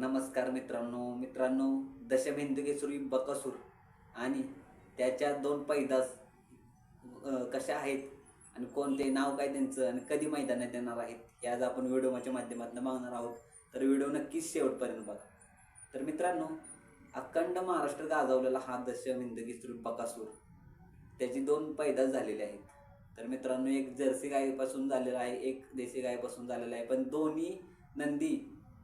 नमस्कार मित्रांनो मित्रांनो दशभिंदकेसरी बकासूर आणि त्याच्या दोन पैदास कशा आहेत आणि कोणते नाव काय त्यांचं आणि कधी मैदानात येणार आहेत हे आज आपण व्हिडिओच्या माध्यमातून मागणार आहोत. तर व्हिडिओ नक्कीच शेवटपर्यंत बघा. तर मित्रांनो अखंड महाराष्ट्र गाजवलेला हा दशभिंदकेसरी बकासूर त्याची दोन पैदास झालेले आहेत. तर मित्रांनो एक जर्सी गायीपासून झालेला आहे एक देशी गायीपासून झालेला आहे पण दोन्ही नंदी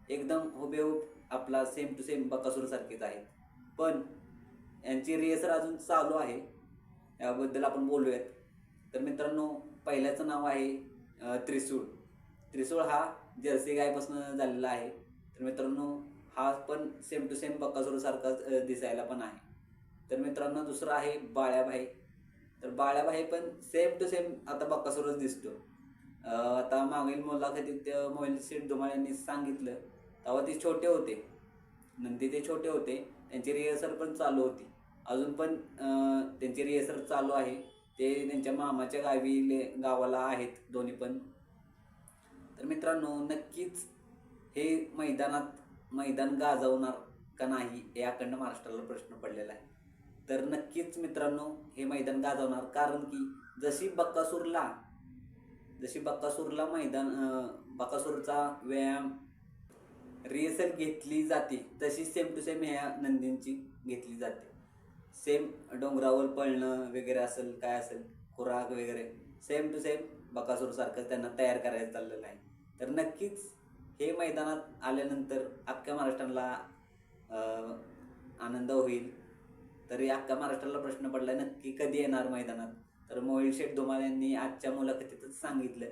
एकदम हुबेहूब आपला सेम टू सेम बकासूरसारखेच आहे पण यांची रेसर अजून चालू आहे. याबद्दल आपण बोलूयात. तर मित्रांनो पहिल्याचं नाव आहे त्रिसूळ. त्रिसूळ हा जर्सी गायपासून झालेला आहे. तर मित्रांनो हा पण सेम टू सेम बकासूरसारखाच दिसायला पण आहे. तर मित्रांनो दुसरं आहे बाळ्याभाई तर बाळ्याभाई पण सेम टू सेम आता बकासूरच दिसतो. आता मागील मुलाखतीत मोहिल शेठ धुमाळ यांनी सांगितलं तेव्हा ते छोटे होते. नंदी ते छोटे होते. त्यांची रिहर्सल पण चालू होती. अजून पण त्यांची रिहर्सल चालू आहे. ते त्यांच्या मामाच्या गावी गावाला आहेत दोन्ही पण. तर मित्रांनो नक्कीच हे मैदानात मैदान गाजवणार का नाही हे अखंड महाराष्ट्राला प्रश्न पडलेला आहे. तर नक्कीच मित्रांनो हे मैदान गाजवणार. कारण की जशी बक्कासूरला जशी बक्कासूरला मैदान बक्कासूरचा व्यायाम रिहर्सल घेतली जाते. तशी सेम टू सेम ह्या नंदींची घेतली जाते. सेम डोंगरावर पळणं वगैरे असेल काय असेल खुराक वगैरे सेम टू सेम बकासूर सारखं त्यांना तयार करायचं चाललेलं आहे. तर नक्कीच हे मैदानात आल्यानंतर अख्ख्या महाराष्ट्राला आनंद होईल. तरी अख्ख्या महाराष्ट्राला प्रश्न पडला नक्की कधी येणार मैदानात? तर मोहिल शेठ धुमाल यांनी आजच्या मुलाखतीतच सांगितलं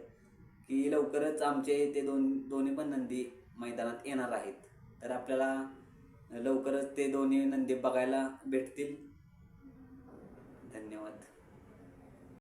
की लवकरच आमचे ते दोन दोन्ही पण नंदी मैदानात येणार आहेत. तर आपल्याला लवकरच ते दोन्ही नंदी बघायला भेटतील. धन्यवाद.